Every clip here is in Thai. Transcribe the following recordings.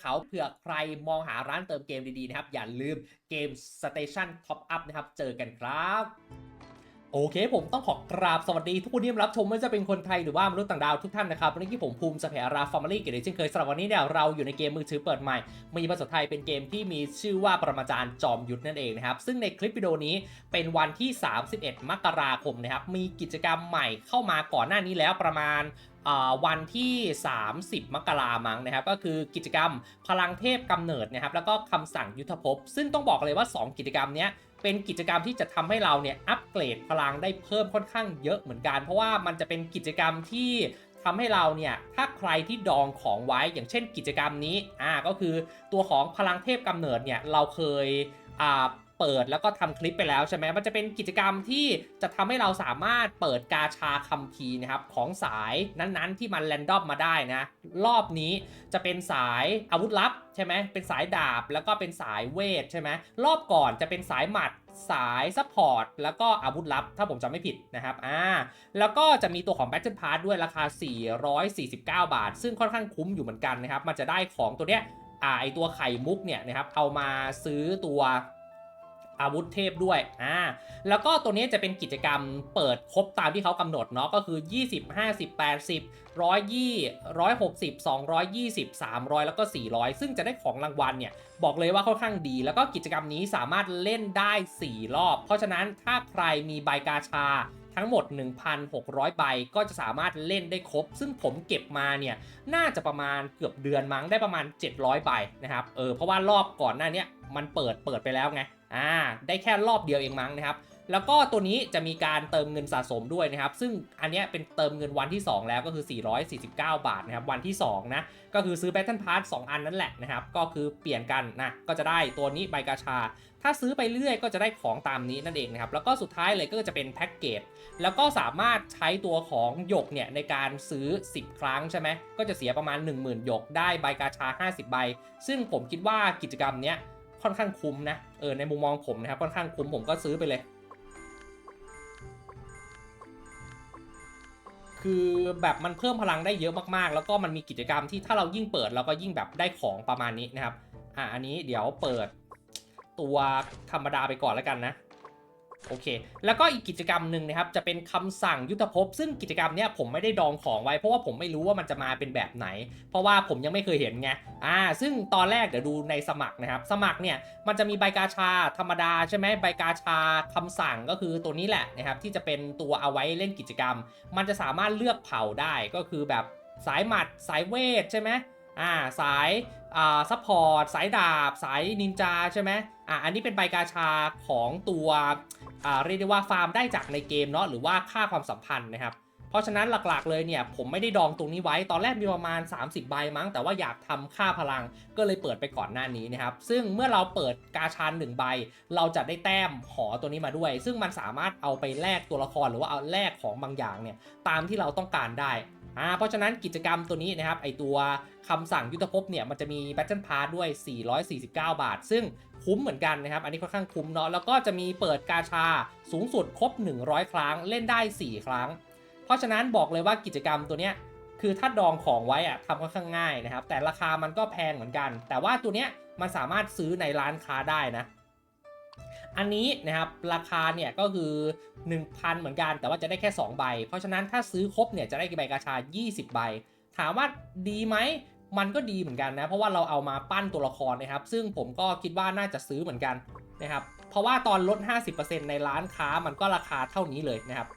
เขาเผื่อใครมองหาร้านเติมเกมดีๆนะครับ อย่าลืมเกม Station Top Up นะครับ เจอกันครับโอเคผมต้องขอกราบสวัสดีทุกคนที่รับชมไม่ว่าจะเป็นคนไทยหรือว่ามนุษย์ต่างดาวทุกท่านนะครับวันนี้ที่ผมภูมิสเปียราฟาร์มารีเกียรติเช่นเคยสำหรับวันนี้เนี่ยเราอยู่ในเกมมือถือเปิดใหม่ มีภาษาไทยเป็นเกมที่มีชื่อว่าประมาจารย์จอมยุทธนั่นเองนะครับ ซึ่งในคลิปวิดีโอนี้เป็นวันที่ 31 มกราคมนะครับมีกิจกรรมใหม่เข้ามาก่อนหน้านี้แล้วประมาณ วันที่ 30 มกรามังนะครับก็คือกิจกรรมพลังเทพกำเนิดนะครับแล้วก็คำสั่งยุทธภพ ซึ่งต้องบอกเลยว่า 2 กิจกรรมเนี้ยเป็นกิจกรรมที่จะทำให้เราเนี่ยอัปเกรดพลังได้เพิ่มค่อนข้างเยอะเหมือนกัน เพราะว่ามันจะเป็นกิจกรรมที่ทำให้เราเนี่ยถ้าใครที่ดองของไว้อย่างเช่นกิจกรรมนี้อ่าก็คือตัวของพลังเทพกำเนิดเนี่ยเราเคยอ่า เปิดแล้วก็ทำคลิปไปแล้วใช่ไหมมันจะเป็นกิจกรรมที่จะทำให้เราสามารถเปิดกาชาคัมภีร์นะครับของสายนั้นๆ ที่มันแรนดอมมาได้นะรอบนี้จะเป็นสายอาวุธลับใช่ไหมเป็นสายดาบแล้วก็เป็นสายเวทใช่ไหมรอบก่อนจะเป็นสายหมัดสายซัพพอร์ตแล้วก็อาวุธลับ ถ้าผมจำไม่ผิดนะครับอ่าแล้วก็จะมีตัวของ Battle Pass ด้วยราคา 449 บาท ซึ่งค่อนข้างคุ้มอยู่เหมือนกันนะครับ มันจะได้ของตัวเนี้ยอ่าไอตัวไข่มุกเนี่ยนะครับเอามาซื้อตัว อาวุธเทพด้วยอ่าแล้วก็ตัวนี้จะเป็นกิจกรรมเปิดครบตามที่เขากำหนดเนาะก็คือ 20 50 80 120 160 220 300 แล้วก็ 400 ซึ่งจะได้ของรางวัลเนี่ยบอกเลยว่าค่อนข้างดี แล้วก็กิจกรรมนี้สามารถเล่นได้ 4 รอบ เพราะฉะนั้นถ้าใครมีใบกาชาทั้งหมด 1,600 ใบ ก็จะสามารถเล่นได้ครบ ซึ่งผมเก็บมาเนี่ย น่าจะประมาณเกือบเดือนมั้ง ได้ประมาณ 700 ใบนะครับ เออ เพราะว่ารอบก่อนหน้านี้มันเปิด เปิดไปแล้วไง อ่าได้แค่รอบเดียวเองมั้งนะครับแล้วก็ตัวนี้จะมีการเติมเงินสะสมด้วยนะครับ ซึ่งอันนี้เป็นเติมเงินวันที่ 2 แล้วก็คือ 449 บาทนะครับ วันที่ 2 นะ ก็คือซื้อ Battle Pass 2อันนั่นแหละนะครับ ก็คือเปลี่ยนกันนะ ก็จะได้ตัวนี้ใบกาชา ถ้าซื้อไปเรื่อยก็จะได้ของตามนี้นั่นเองนะครับ แล้วก็สุดท้ายเลยก็จะเป็นแพ็กเกจ แล้วก็สามารถใช้ตัวของหยกเนี่ยในการซื้อ 10 ครั้งใช่ไหม ก็จะเสียประมาณ 10,000หยกได้ใบกาชา 50 ใบ ซึ่งผมคิดว่ากิจกรรมเนี้ย ค่อนข้างคุ้มนะ เออในมุมมองผมนะครับค่อนข้างคุ้มผมก็ซื้อไปเลย คือแบบมันเพิ่มพลังได้เยอะมากๆ แล้วก็มันมีกิจกรรมที่ถ้าเรายิ่งเปิดเราก็ยิ่งแบบได้ของประมาณนี้นะครับ อะอันนี้เดี๋ยวเปิดตัวธรรมดาไปก่อนแล้วกันนะ โอเค แล้วก็อีกกิจกรรมหนึ่งนะครับ จะเป็นคำสั่งยุทธภพ ซึ่งกิจกรรมเนี้ยผมไม่ได้ดองของไว้ เพราะว่าผมไม่รู้ว่ามันจะมาเป็นแบบไหน เพราะว่าผมยังไม่เคยเห็นไง อ่า ซึ่งตอนแรกเดี๋ยวดูในสมัครนะครับ สมัครเนี่ย มันจะมีใบกาชาธรรมดาใช่ไหมใบกาชาคำสั่งก็คือตัวนี้แหละนะครับ ที่จะเป็นตัวเอาไว้เล่นกิจกรรม มันจะสามารถเลือกเผ่าได้ ก็คือแบบสายหมัด สายเวทใช่ไหมอ่า สายอ่าซัพพอร์ต สายดาบ สายนินจาใช่ไหมอ่า อันนี้เป็นใบกาชาของตัว เรียกได้ว่าฟาร์มได้จากในเกมเนาะหรือว่าค่าความสัมพันธ์นะครับ เพราะฉะนั้นหลักๆเลยเนี่ยผมไม่ได้ดองตรงนี้ไว้ตอนแรกมีประมาณ 30 ใบมั้ง แต่ว่าอยากทำค่าพลังก็เลยเปิดไปก่อนหน้านี้นะครับ ซึ่งเมื่อเราเปิดกาชานหนึ่งใบ เราจะได้แต้มหอตัวนี้มาด้วย ซึ่งมันสามารถเอาไปแลกตัวละครหรือว่าเอาแลกของบางอย่างเนี่ยตามที่เราต้องการได้อ่าเพราะฉะนั้นกิจกรรมตัวนี้นะครับไอตัวคำสั่งยุทธภพเนี่ยมันจะมี Battle Pass ด้วย 449 บาท ซึ่ง คุ้มเหมือนกันนะครับ อันนี้ค่อนข้างคุ้มเนาะ แล้วก็จะมีเปิดกาชาสูงสุดครบ 100 ครั้ง เล่นได้ 4 ครั้ง เพราะฉะนั้นบอกเลยว่ากิจกรรมตัวเนี้ยคือถ้าดองของไว้อะทำค่อนข้างง่ายนะครับ แต่ราคามันก็แพงเหมือนกัน แต่ว่าตัวเนี้ยมันสามารถซื้อในร้านค้าได้นะ อันนี้นะครับราคาเนี่ยก็คือ 1,000 เหมือนกัน แต่ว่าจะได้แค่ 2 ใบ เพราะฉะนั้นถ้าซื้อครบเนี่ยจะได้ใบกาชา 20 ใบ ถามว่าดีไหม มันก็ดีเหมือนกันนะ เพราะว่าเราเอามาปั้นตัวละครนะครับ ซึ่งผมก็คิดว่าน่าจะซื้อเหมือนกันนะครับ เพราะว่าตอนลด 50%ในร้านค้ามันก็ราคาเท่านี้เลยนะครับ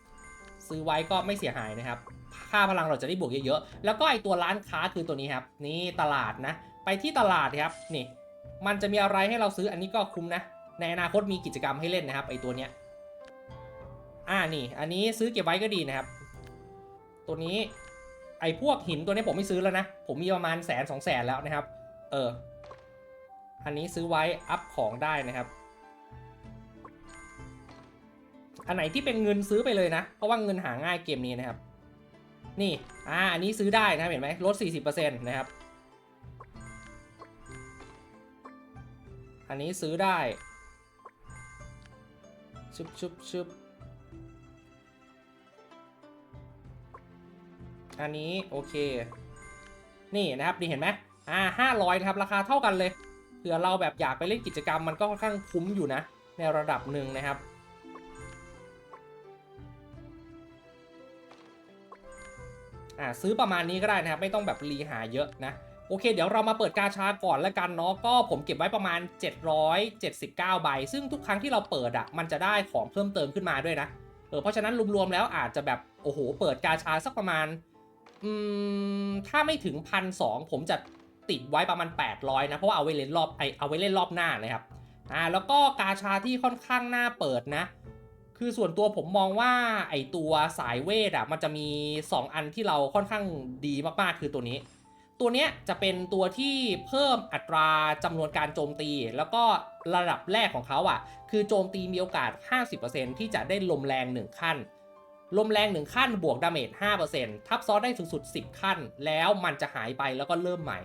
ซื้อไว้ก็ไม่เสียหายนะครับ ค่าพลังเราจะได้บวกเยอะๆ แล้วก็ไอตัวร้านค้าคือตัวนี้ครับ นี่ตลาดนะ ไปที่ตลาดครับ นี่ มันจะมีอะไรให้เราซื้ออันนี้ก็คุ้มนะ ในอนาคตมีกิจกรรมให้เล่นนะครับไอตัวเนี้ย อ่านี่ อันนี้ซื้อเก็บไว้ก็ดีนะครับ ตัวนี้ ไอ้พวกหินตัวนี้ผมไม่ซื้อแล้วนะ ผมมีประมาณแสนสองแสนแล้วนะครับ เออ อันนี้ซื้อไว้อัพของได้นะครับ อันไหนที่เป็นเงินซื้อไปเลยนะ เพราะว่าเงินหาง่ายเกมนี้นะครับ นี่ อ่า อันนี้ซื้อได้นะเห็นไหมลด 40%นะครับ อันนี้ซื้อได้ชุบชุบชุบ อันนี้โอเค นี่นะครับนี่เห็นไหมอ่าห้าร้อยนะครับราคาเท่ากันเลยเผื่อเราแบบอยากไปเล่นกิจกรรมมันก็ค่อนข้างคุ้มอยู่นะ ในระดับหนึ่งนะครับอ่าซื้อประมาณนี้ก็ได้นะครับ ไม่ต้องแบบรีหาเยอะนะโอเค เดี๋ยวเรามาเปิดกาชาก่อนแล้วกันเนาะก็ผมเก็บไว้ประมาณ 779 ใบ ซึ่งทุกครั้งที่เราเปิดอะ่ะมันจะได้ของเพิ่มเติมขึ้นมาด้วยนะเออเพราะฉะนั้นรวมๆแล้วอาจจะแบบโอ้โหเปิดกาชาสักประมาณ อืมถ้าไม่ถึงพันสผมจะติดไว้ประมาณ 800 นะ เพราะว่าเอาไว้เล่นรอบไอเอาไว้เล่นรอบหน้านะครับอ่าแล้วก็กาชาที่ค่อนข้างหน่าเปิดนะ คือส่วนตัวผมมองว่าไอตัวสายเวทอะมันจะมี 2 อันที่เราค่อนข้างดีมากๆคือตัวนี้ ตัวเนี้ยจะเป็นตัวที่เพิ่มอัตราจำนวนการโจมตี แล้วก็ระดับแรกของเขาอะคือโจมตีมีโอกาส 50%ที่จะได้ลมแรง 1 ขั้น ลมแรง1ขั้นบวกดาเมจ5%ทับซ้อนได้สูงสุด 10 ขั้น แล้วมันจะหายไปแล้วก็เริ่มใหม่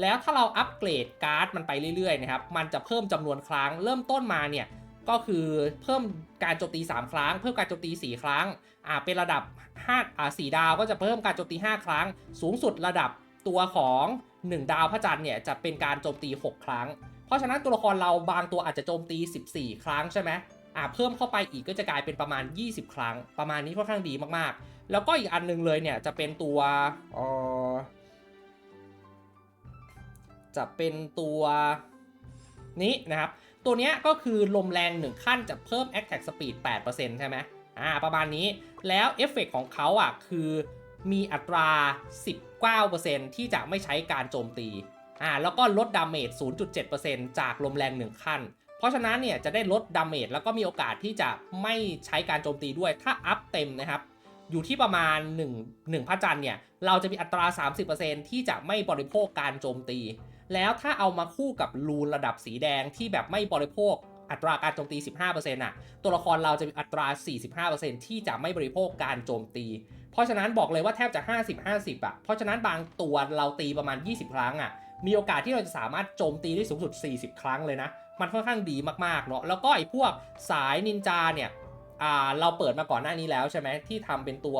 แล้วถ้าเราอัปเกรดการ์ดมันไปเรื่อยๆนะครับ มันจะเพิ่มจำนวนครั้ง เริ่มต้นมาเนี่ย ก็คือเพิ่มการโจมตี 3 ครั้ง เพิ่มการโจมตี 4 ครั้ง อ่า เป็นระดับ5อ่า4ดาวก็จะเพิ่มการโจมตี 5 ครั้ง สูงสุดระดับตัวของ 1 ดาวพระจันทร์เนี่ยจะเป็นการโจมตี 6 ครั้ง เพราะฉะนั้นตัวละครเราบางตัวอาจจะโจมตี 14 ครั้งใช่ไหม อ่าเพิ่มเข้าไปอีกก็จะกลายเป็นประมาณ 20 ครั้ง ประมาณนี้ค่อนข้างดีมากๆ แล้วก็อีกอันหนึงเลยเนี่ยจะเป็นตัวอ่อจะเป็นตัวนี้นะครับ ตัวเนี้ยก็คือลมแรง 1 ขั้นจะเพิ่ม Attack Speed 8%ใช่ไหมอ่าประมาณนี้แล้วเอฟเฟกของเขาอะคือมีอัตรา 19%ที่จะไม่ใช้การโจมตีอ่าแล้วก็ลดดาเมจ 0.7%จากลมแรง 1 ขั้น ราะฉะนั้นเนี่ยจะได้ลดดาเมจแล้วก็มีโอกาสที่จะไม่ใช้การโจมตีด้วยถ้าอัพเต็มนะครับ อยู่ที่ประมาณ 1 1พระจันทร์เนี่ยเราจะมีอัตรา 30%ที่จะไม่บริโภคการโจมตี แล้วถ้าเอามาคู่กับรูนระดับสีแดงที่แบบไม่บริโภคอัตราการโจมตี 15%น่ะ ตัวละครเราจะมีอัตรา 45%ที่จะไม่บริโภคการโจมตี เพราะฉะนั้นบอกเลยว่าแทบจะ 50-50 อะ เพราะฉะนั้นบางตัวเราตีประมาณ 20 ครั้งอะ มีโอกาสที่เราจะสามารถโจมตีได้สูงสุด 40 ครั้งเลยนะ มันค่อนข้างดีมากๆเนาะแล้วก็ไอ้พวกสายนินจาเนี่ยอ่าเราเปิดมาก่อนหน้านี้แล้วใช่ไหมที่ทำเป็นตัว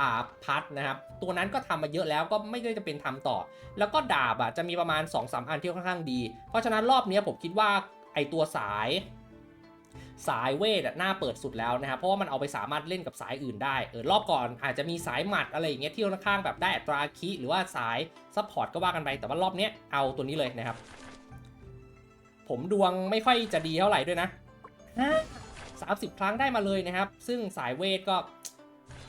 อ่าพัดนะครับ ตัวนั้นก็ทำมาเยอะแล้วก็ไม่ได้จะเป็นทำต่อ แล้วก็ดาบอะจะมีประมาณ 2-3สอันที่ค่อนข้างดี เพราะฉะนั้นรอบเนี้ยผมคิดว่าไอตัวสายสายเวทอะน่าเปิดสุดแล้วนะครับเพราะว่ามันเอาไปสามารถเล่นกับสายอื่นได้เออรอบก่อนอาจจะมีสายหมัดอะไรอย่างเงี้ยที่ค่อนข้างแบบได้อัตราคีหรือว่าสายซัพพอร์ตก็ว่ากันไปแต่ว่ารอบเนี้ยเอาตัวนี้เลยนะครับ ผมดวงไม่ค่อยจะดีเท่าไหร่ด้วยนะสามสิบครั้งได้มาเลยนะครับ ซึ่งสายเวทก็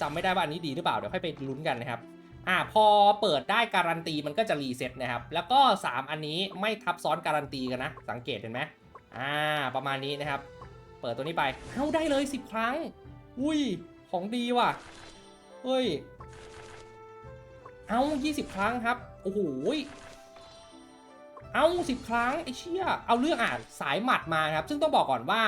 จำไม่ได้ว่าอันนี้ดีหรือเปล่า เดี๋ยวค่อยไปลุ้นกันนะครับ อ่าพอเปิดได้การันตีมันก็จะรีเซ็ตนะครับ แล้วก็ 3 อันนี้ไม่ทับซ้อนการันตีกันนะ สังเกตเห็นไหมอ่า ประมาณนี้นะครับ เปิดตัวนี้ไป เอาได้เลย 10 ครั้ง อุ้ย ของดีว่ะ เฮ้ย เอา20 ครั้งครับ โอ้โห เอา10ครั้งไอ้เชี่ยเอาเรื่องอ่านสายหมัดมาครับ ซึ่งต้องบอกก่อนว่า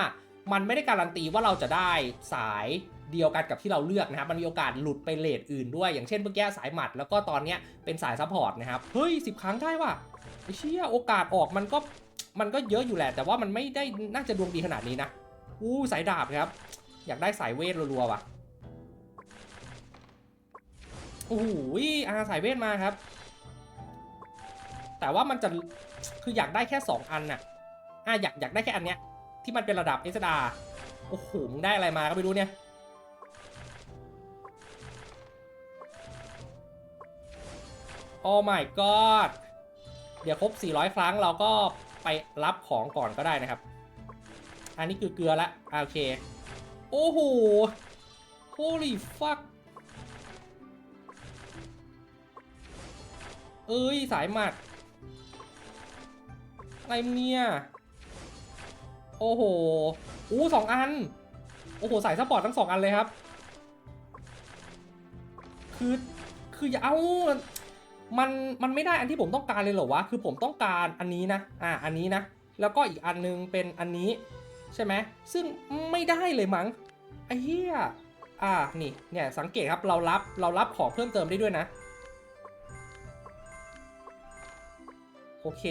มันไม่ได้การันตีว่าเราจะได้สายเดียวกันกับที่เราเลือกนะครับ มันมีโอกาสหลุดไปเลทอื่นด้วย อย่างเช่นเมื่อกี้สายหมัดแล้วก็ตอนเนี้ยเป็นสายซัพพอร์ตนะครับ เฮ้ย10ครั้งได้ว่ะไอ้เชี่ยโอกาสออกมันก็มันก็เยอะอยู่แหละ แต่ว่ามันไม่ได้น่าจะดวงดีขนาดนี้นะอู้สายดาบครับ อยากได้สายเวทรัวๆว่ะโอ้โหอาสายเวทมาครับ แต่ว่ามันจะ คืออยากได้แค่ 2 อันน่ะอะอยากอยากได้แค่อันเนี้ยที่มันเป็นระดับเอสดาโอ้โหมึงได้อะไรมาก็ไม่รู้เนี่ยโอ้ my god เดี๋ยวครบ 400 ครั้งเราก็ไปรับของก่อนก็ได้นะครับ อันนี้คือเกลือละอะโอเค โอ้โห holy fuck เอ้ย สายหมัด อะไรเนี่ย โอ้โห อู้สองอัน โอ้โห สายซัพพอร์ตทั้งสองอันเลยครับ คือ คืออย่าเอามัน มันไม่ได้อันที่ผมต้องการเลยเหรอวะ คือผมต้องการอันนี้นะ อ่า อันนี้นะ แล้วก็อีกอันนึงเป็นอันนี้ ใช่ไหม ซึ่งไม่ได้เลยมั้ง ไอ้เหี้ย อ่า นี่ เนี่ย สังเกตครับ เรารับ เรารับของเพิ่มเติมได้ด้วยนะ โอเค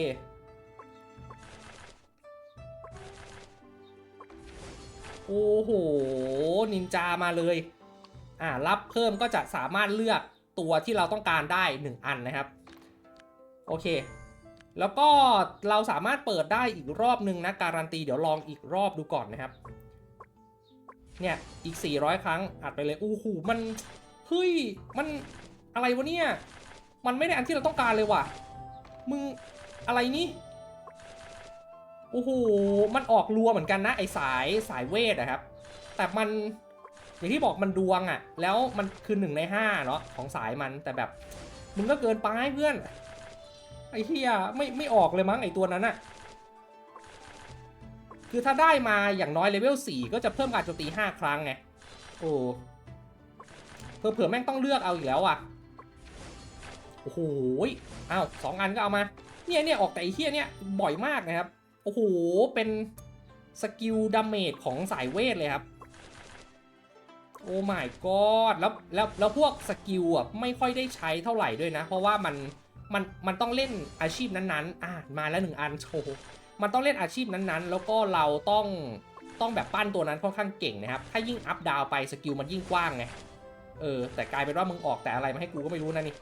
โอ้โห นินจามาเลย อ่า รับเพิ่มก็จะสามารถเลือกตัวที่เราต้องการได้ 1 อันนะครับ โอเค แล้วก็เราสามารถเปิดได้อีกรอบหนึ่งนะ การันตี เดี๋ยวลองอีกรอบดูก่อนนะครับ เนี่ย อีก 400 ครั้ง อัดไปเลย อู้หู มัน เฮ้ย มันอะไรวะเนี่ย มันไม่ได้อันที่เราต้องการเลยว่ะ มึง อะไรนี่ โอ้โห มันออกรัวเหมือนกันนะไอสายสายเวทอะครับ แต่มันอย่างที่บอกมันดวงอะแล้วมันคือหนึ่งในห้าเนาะของสายมันแต่แบบมึงก็เกินไปเพื่อน ไอ้เฮียไม่ไม่ออกเลยมั้งไอตัวนั้นอะคือถ้าได้มาอย่างน้อยเลเวล4ก็จะเพิ่มการโจมตี5ครั้งไง โอ้เผื่อแม่งต้องเลือกเอาอีกแล้วอะโอ้โหอ้าวสองอันก็เอามา เนี่ยเนี่ยออกแต่ไอเฮียเนี่ยบ่อยมากนะครับ อ้โห เป็นสกิลดาเมจของสายเวทเลยครับ โอ้ my god แล้วแล้วแล้วพวกสกิลอะไม่ค่อยได้ใช้เท่าไหร่ด้วยนะ เพราะว่ามันมันมันต้องเล่นอาชีพนั้นๆ อะมาแล้วหนึ่งอันโชว์มันต้องเล่นอาชีพนั้นๆ แล้วก็เราต้องต้องแบบปั้นตัวนั้นค่อนข้างเก่งนะครับ ถ้ายิ่งอัพดาวไปสกิลมันยิ่งกว้างไง เออ แต่กลายเป็นว่ามึงออกแต่อะไรมาให้กูก็ไม่รู้นะนี่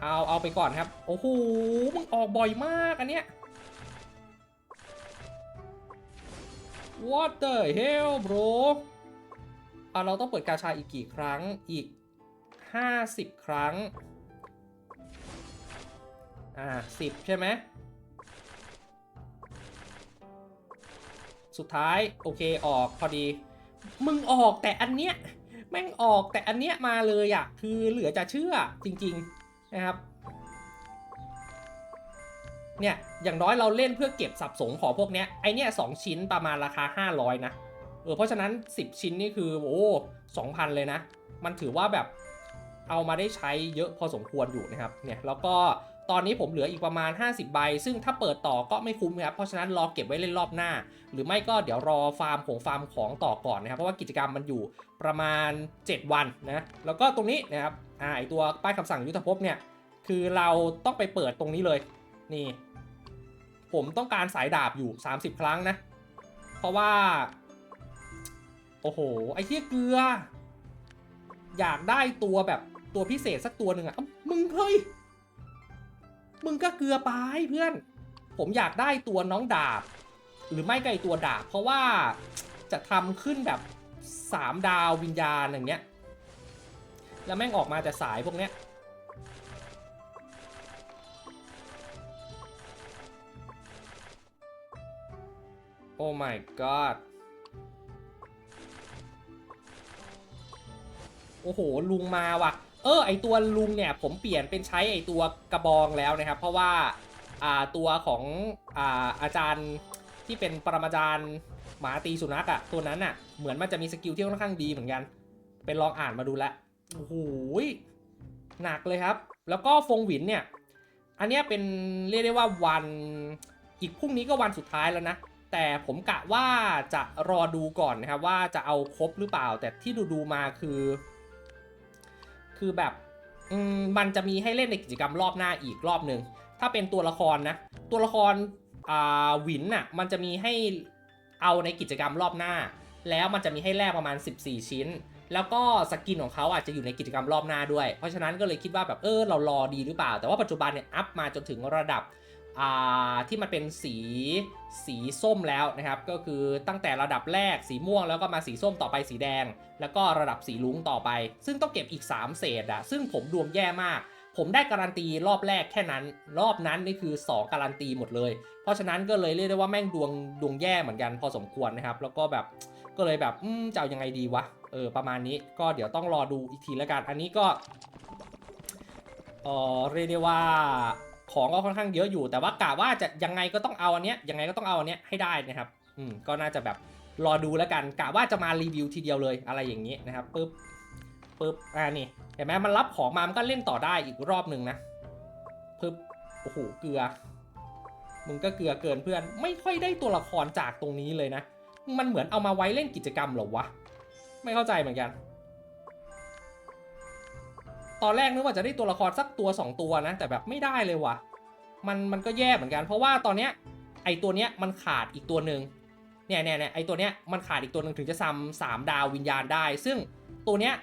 เอาเอาไปก่อนครับ โอ้โห มึงออกบ่อยมากอันเนี้ย What the hell bro อะเราต้องเปิดกาชาอีกกี่ครั้งอีก 50 ครั้ง อ่า10ใช่ไหม สุดท้าย โอเคออกพอดี มึงออกแต่อันเนี้ย แม่งออกแต่อันเนี้ยมาเลยอะ่ะ คือเหลือจะเชื่อจริง ๆ นะครับ เนี่ยอย่างน้อยเราเล่นเพื่อเก็บสับสงของพวกเนี้ยไอเนี้ยสองชิ้นประมาณราคา 500 นะเออเพราะฉะนั้น 10 ชิ้นนี่คือโอ้2,000เลยนะ มันถือว่าแบบเอามาได้ใช้เยอะพอสมควรอยู่นะครับเนี่ยแล้วก็ตอนนี้ผมเหลืออีกประมาณ 50 ใบ ซึ่งถ้าเปิดต่อก็ไม่คุ้มครับ เพราะฉะนั้นรอเก็บไว้เล่นรอบหน้า หรือไม่ก็เดี๋ยวรอฟาร์มของฟาร์มของต่อก่อนนะครับ เพราะว่ากิจกรรมมันอยู่ประมาณ 7 วันนะ แล้วก็ตรงนี้นะครับ อ่าไอตัวป้ายคำสั่งยุทธภพเนี่ย คือเราต้องไปเปิดตรงนี้เลย นี่ ผมต้องการสายดาบอยู่ 30 ครั้งนะ เพราะว่า โอ้โห ไอ้เที่ยเกลือ อยากได้ตัวแบบตัวพิเศษสักตัวหนึ่งอะมึงเฮ้ย มึงก็เกลือไปเพื่อน ผมอยากได้ตัวน้องดาบ หรือไม่ไก็ไอตัวดาบ เพราะว่าจะทำขึ้นแบบ 3 ดาววิญญาณอย่างเงี้ย แล้วแม่งออกมาแต่สายพวกเนี้ย โอ้ my god โอ้โห ลุงมาว่ะ เออ ไอตัวลุงเนี่ย ผมเปลี่ยนเป็นใช้ไอตัวกระบองแล้วนะครับ เพราะว่า อ่า ตัวของอ่าอาจารย์ที่เป็นปรมาจารย์หมาตีสุนัขอะตัวนั้นอะเหมือนมันจะมีสกิลที่ค่อนข้างดีเหมือนกัน เป็นลองอ่านมาดูแล้วโอ้โหหนักเลยครับ แล้วก็ฟงหวินเนี่ย อันนี้เป็นเรียกได้ว่าวัน อีกพรุ่งนี้ก็วันสุดท้ายแล้วนะ แต่ผมกะว่าจะรอดูก่อนนะครับว่าจะเอาครบหรือเปล่า แต่ที่ดูดูมาคือ คือแบบมมันจะมีให้เล่นในกิจกรรมรอบหน้าอีกรอบหนึ่งถ้าเป็นตัวละครนะ ตัวละครอ่าหวินน่ะมันจะมีให้เอาในกิจกรรมรอบหน้า แล้วมันจะมีให้แลกประมาณ 14 ชิ้น แล้วก็สกินของเขาอาจจะอยู่ในกิจกรรมรอบหน้าด้วย เพราะฉะนั้นก็เลยคิดว่าแบบเออเรารอดีหรือเปล่า แต่ว่าปัจจุบันเนี่ยอัพมาจนถึงระดับ ที่มันเป็นสีสีส้มแล้วนะครับ ก็คือตั้งแต่ระดับแรกสีม่วงแล้วก็มาสีส้มต่อไปสีแดง แล้วก็ระดับสีลุงต่อไป ซึ่งต้องเก็บอีก 3 เศษอะซึ่งผมดวงแย่มาก ผมได้การันตีรอบแรกแค่นั้น รอบนั้นนี่คือ 2 การันตีหมดเลย เพราะฉะนั้นก็เลยเรียกได้ว่าแม่งดวงดวงแย่เหมือนกันพอสมควรนะครับ แล้วก็แบบก็เลยแบบอจะเอายังไงดีวะเออประมาณนี้ก็เดี๋ยวต้องรอดูอีกทีล้วกันอันนี้ก็เออเรียกได้ว่า ของก็ค่อนข้างเยอะอยู่ แต่ว่ากะว่าจะยังไงก็ต้องเอาอันเนี้ยยังไงก็ต้องเอาอันเนี้ยให้ได้นะครับอืมก็น่าจะแบบรอดูแล้วกันกะว่าจะมารีวิวทีเดียวเลยอะไรอย่างนี้นะครับปึ๊บปึ๊บอ่านี่เห็นไหมมันรับของมามันก็เล่นต่อได้อีกรอบหนึ่งนะปึ๊บโอ้โหเกลือ มึงก็เกลือเกินเพื่อน ไม่ค่อยได้ตัวละครจากตรงนี้เลยนะ มันเหมือนเอามาไว้เล่นกิจกรรมหรอวะ ไม่เข้าใจเหมือนกัน ตอนแรกนึกว่าจะได้ตัวละครสักตัว 2 ตัวนะ แต่แบบไม่ได้เลยวะมันมันก็แย่เหมือนกัน เพราะว่าตอนเนี้ยไอตัวเนี้ยมันขาดอีกตัวหนึ่งเนี่ยเนี่ยเนี่ยไอตัวเนี้ยมันขาดอีกตัวหนึ่งถึงจะซ้ำสามดาววิญญาณได้ ซึ่งตัวเนี้ย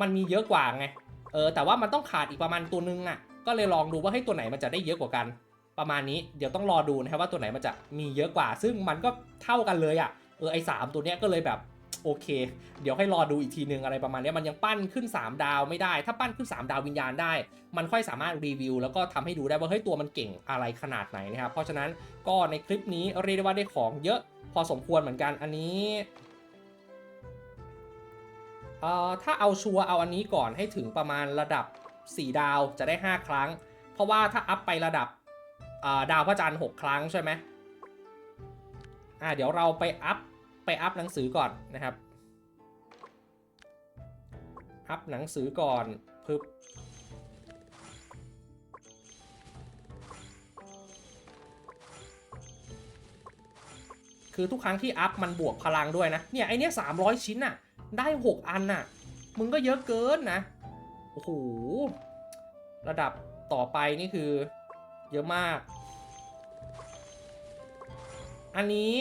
มันมีเยอะกว่าไง เออแต่ว่ามันต้องขาดอีกประมาณตัวนึงอะ ก็เลยลองดูว่าให้ตัวไหนมันจะได้เยอะกว่ากัน ประมาณนี้เดี๋ยวต้องรอดูนะครับว่าตัวไหนมันจะมีเยอะกว่า ซึ่งมันก็เท่ากันเลยอะ เออไอสามตัวเนี้ยก็เลยแบบ โอเค เดี๋ยวให้รอดูอีกทีนึงอะไรประมาณนี้มันยังปั้นขึ้น 3 ดาวไม่ได้ ถ้าปั้นขึ้น 3 ดาววิญญาณได้ มันค่อยสามารถรีวิว แล้วก็ทำให้ดูได้ว่าเฮ้ยตัวมันเก่งอะไรขนาดไหนนะครับ เพราะฉะนั้นก็ในคลิปนี้เรียกได้ว่าได้ของเยอะพอสมควรเหมือนกันอันนี้เอ่อถ้าเอาชัวร์เอาอันนี้ก่อนให้ถึงประมาณระดับ 4 ดาวจะได้ 5 ครั้ง เพราะว่าถ้าอัพไประดับอ่าดาวพระจันทร์6ครั้งใช่ไหมอ่าเดี๋ยวเราไปอัพ ไปอัพหนังสือก่อนนะครับ อัพหนังสือก่อนพึบคือทุกครั้งที่อัพมันบวกพลังด้วยนะ เนี่ยไอเนี้ย300ชิ้นน่ะ ได้ 6 อันน่ะ มึงก็เยอะเกินนะ โอ้โห ระดับต่อไปนี่คือ เยอะมาก อันนี้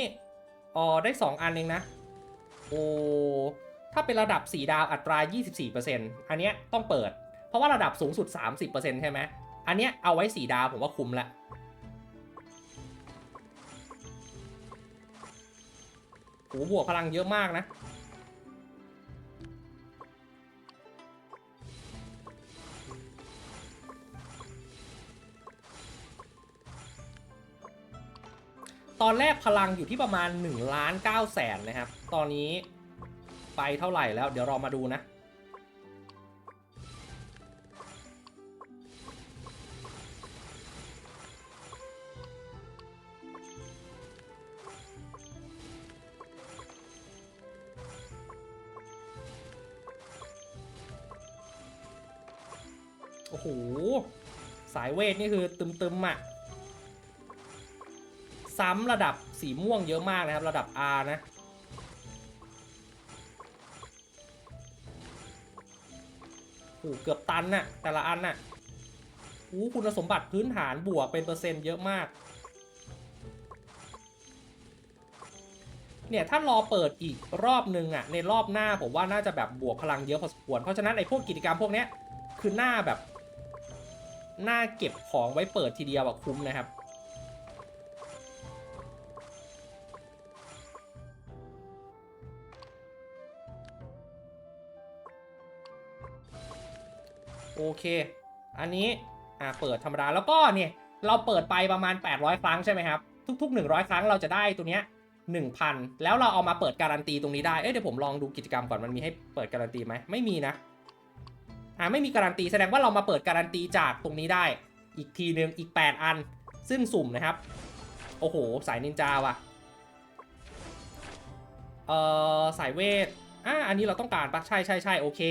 อ๋อได้ 2 อันเองนะ โอ้ถ้าเป็นระดับ 4 ดาวอัตรา 24%อันเนี้ยต้องเปิด เพราะว่าระดับสูงสุด 30%ใช่ไหมอันเนี้ยเอาไว้ 4 ดาวผมว่าคุ้มละโอ้บวกพลังเยอะมากนะ ตอนแรกพลังอยู่ที่ประมาณ1ล้าน9แสนนะครับ ตอนนี้ไปเท่าไหร่แล้ว เดี๋ยวเรามาดูนะ โอ้โห สายเวทนี่คือตึมๆอะ ซ้ำระดับสีม่วงเยอะมากนะครับ ระดับ R นะ โอ้เกือบตันน่ะ แต่ละอันน่ะโอ้คุณสมบัติพื้นฐานบวกเป็นเปอร์เซ็นต์เยอะมาก เนี่ย ถ้ารอเปิดอีกรอบนึงอะ ในรอบหน้าผมว่าน่าจะแบบบวกพลังเยอะพอสมควร เพราะฉะนั้นไอ้พวกกิจกรรมพวกเนี้ย คือหน้าแบบ หน้าเก็บของไว้เปิดทีเดียวอะคุ้มนะครับ โอเค อันนี้อ่าเปิดธรรมดาแล้วก็เนี่ยเราเปิดไปประมาณ 800 ครั้งใช่ไหมครับ ทุก ๆ 100 ครั้งเราจะได้ตัวเนี้ย1,000 แล้วเราเอามาเปิดการันตีตรงนี้ได้ เอ้ยเดี๋ยวผมลองดูกิจกรรมก่อนมันมีให้เปิดการันตีไหมไม่มีนะอ่าไม่มีการันตีแสดงว่าเรามาเปิดการันตีจากตรงนี้ได้ อีกทีหนึ่งอีก 8 อัน ซึ่งสุ่มนะครับ โอ้โห สายนินจาว่ะเอ่อสายเวทอ่าอันนี้เราต้องการปะใช่ใช่ใช่โอเค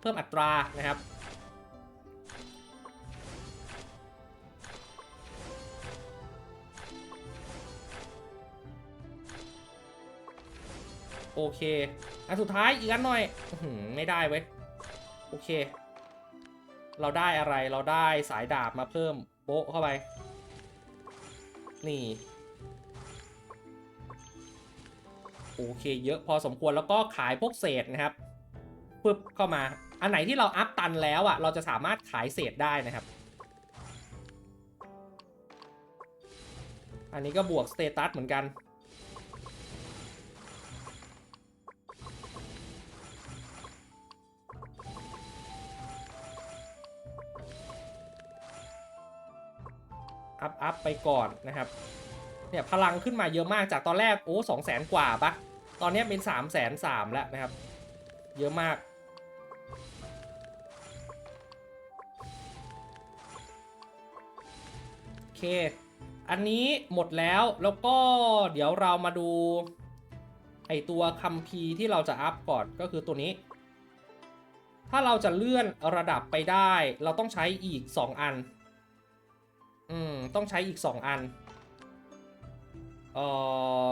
เพิ่มอัตรานะครับ โอเค อันสุดท้ายอีกอันหน่อยไม่ได้เว้ย โอเค เราได้อะไร เราได้สายดาบมาเพิ่มโป๊ะเข้าไป นี่ โอเค เยอะพอสมควรแล้วก็ขายพวกเศษนะครับ ปึ๊บเข้ามา อันไหนที่เราอัพตันแล้วอะ เราจะสามารถขายเศษได้นะครับ อันนี้ก็บวกสเตตัสเหมือนกัน อัพอัพไปก่อนนะครับ เนี่ยพลังขึ้นมาเยอะมากจากตอนแรกโอ้สองแสนกว่าปะตอนนี้เป็น3ามแสนสามแล้วนะครับ เยอะมาก โอเค อันนี้หมดแล้วแล้วก็เดี๋ยวเรามาดู ไอตัวคัมภีที่เราจะอัพก่อนก็คือตัวนี้ ถ้าเราจะเลื่อนระดับไปได้ เราต้องใช้อีก 2 อัน อืม ต้องใช้อีก 2 อัน เออ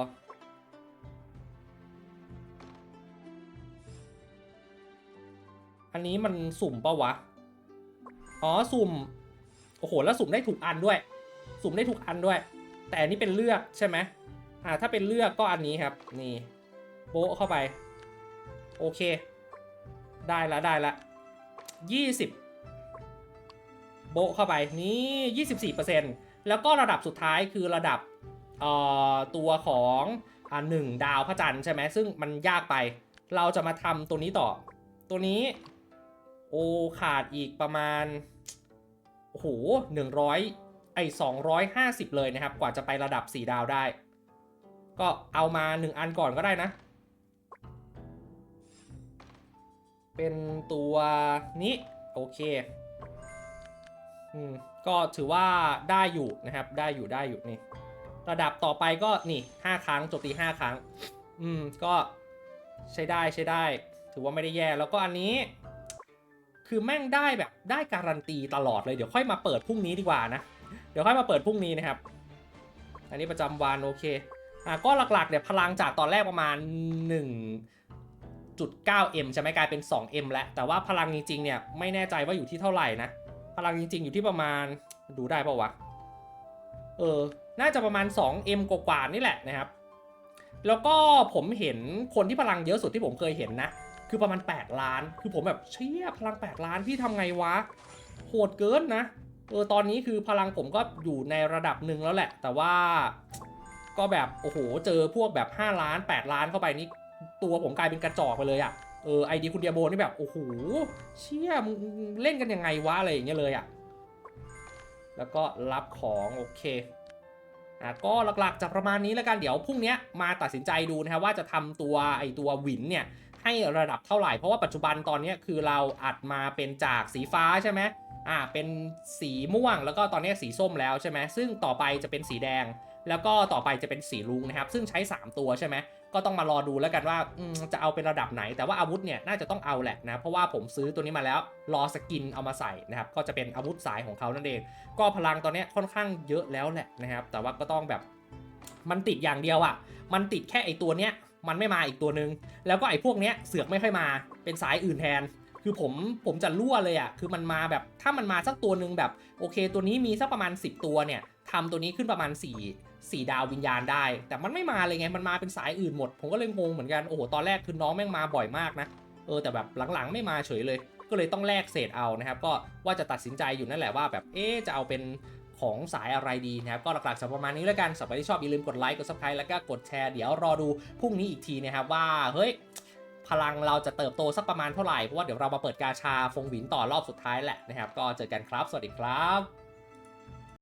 อันนี้มันสุ่มปะวะ อ๋อ สุ่ม โอ้โห แล้วสุ่มได้ถูกอันด้วย สุ่มได้ถูกอันด้วย แต่อันนี้เป็นเลือกใช่ไหมอ่า ถ้าเป็นเลือกก็อันนี้ครับ นี่ โบเข้าไป โอเค ได้ละได้ละยี่สิบ โบะเข้าไปนี่24%แล้วก็ระดับสุดท้ายคือระดับตัวของอหนึ่งดาวพระจันทร์ใช่ไหมซึ่งมันยากไป เราจะมาทำตัวนี้ต่อ ตัวนี้ โอขาดอีกประมาณโอ้โห100ไอ้250เลยนะครับ กว่าจะไประดับ4ดาวได้ ก็เอามา1อันก่อนก็ได้นะ เป็นตัวนี้ โอเค อืมก็ถือว่าได้อยู่นะครับ ได้อยู่ได้อยู่นี่ ระดับต่อไปก็นี่ห้าครั้งโจมตีห้าครั้ง อืมก็ใช้ได้ใช้ได้ ถือว่าไม่ได้แย่แล้วก็อันนี้ คือแม่งได้แบบได้การันตีตลอดเลยเดี๋ยวค่อยมาเปิดพรุ่งนี้ดีกว่านะเดี๋ยวค่อยมาเปิดพรุ่งนี้นะครับ อันนี้ประจำวันโอเคอะก็หลักๆเนี่ยพลังจากตอนแรกประมาณ 1.9m ใช่ไหมกลายเป็น 2m แล้วแต่ว่าพลังจริงๆเนี่ยไม่แน่ใจว่าอยู่ที่เท่าไหร่นะ พลังจริง ๆ อยู่ที่ประมาณดูได้ป่าวะ เออ น่าจะประมาณ 2M กว่าๆนี่แหละนะครับ แล้วก็ผมเห็นคนที่พลังเยอะสุดที่ผมเคยเห็นนะ คือประมาณ 8 ล้าน คือผมแบบเชี่ยพลัง 8 ล้านพี่ทำไงวะ โหดเกินนะ เออตอนนี้คือพลังผมก็อยู่ในระดับหนึ่งแล้วแหละ แต่ว่าก็แบบโอ้โหเจอพวกแบบ 5 ล้าน 8 ล้านเข้าไปนี่ตัวผมกลายเป็นกระจอกไปเลยอะ่ะ เออไอดีคุณเดียโบนี่แบบโอ้โหเชี่ยมึงเล่นกันยังไงวะอะไรอย่างเงี้ยเลยอะ่ะแล้วก็รับของโอเคอะก็หลักๆจะประมาณนี้แล้วกันเดี๋ยวพรุ่งนี้มาตัดสินใจดูนะครับว่าจะทำตัวไอตัววินเนี่ยให้ระดับเท่าไหร่เพราะว่าปัจจุบันตอนนี้คือเราอัดมาเป็นจากสีฟ้าใช่ไหมอ่าเป็นสีม่วงแล้วก็ตอนนี้สีส้มแล้วใช่ไหมซึ่งต่อไปจะเป็นสีแดง แล้วก็ต่อไปจะเป็นสีลุงนะครับซึ่งใช้ 3 ตัวใช่ไหม ก็ต้องมารอดูแล้วกันว่าจะเอาเป็นระดับไหน แต่ว่าอาวุธเนี่ยน่าจะต้องเอาแหละนะ เพราะว่าผมซื้อตัวนี้มาแล้วรอสกินเอามาใส่นะครับก็จะเป็นอาวุธสายของเขานั่นเอง ก็พลังตอนนี้ค่อนข้างเยอะแล้วแหละนะครับ แต่ว่าก็ต้องแบบมันติดอย่างเดียวอะ่ะ มันติดแค่ไอตัวเนี้ยมันไม่มาอีกตัวนึง แล้วก็ไอพวกเนี้ยเสือกไม่ค่อยมาเป็นสายอื่นแทนคือผมผมจะรั่วเลยอะ่ะ คือมันมาแบบถ้ามันมาสักตัวหนึ่งแบบโอเค ตัวนี้มีสักประมาณ 10 ตัวเนี่ยทำตัวนี้ขึ้นประมาณ 4 สี่ดาววิญญาณได้ แต่มันไม่มาเลยไงมันมาเป็นสายอื่นหมด ผมก็เลยงงเหมือนกันโอ้โหตอนแรกคือน้องแม่งมาบ่อยมากนะเออแต่แบบหลังๆไม่มาเฉยเลย ก็เลยต้องแลกเศษเอานะครับก็ว่าจะตัดสินใจอยู่นั่นแหละว่าแบบเอ๊จะเอาเป็นของสายอะไรดีนะครับ ก็หลักๆสำหรับประมาณนี้แล้วกันสำหรับที่ชอบอย่าลืมกดไลค์กด subscribe แล้วก็กดแชร์เดี๋ยวรอดูพรุ่งนี้อีกทีนะครับว่าเฮ้ยพลังเราจะเติบโตสักประมาณเท่าไหร่เพราะว่าเดี๋ยวเรามาเปิดกาชาฟงหวินต่อรอบสุดท้ายแหละนะครับ ก็เจอกันครับ สวัสดีครับ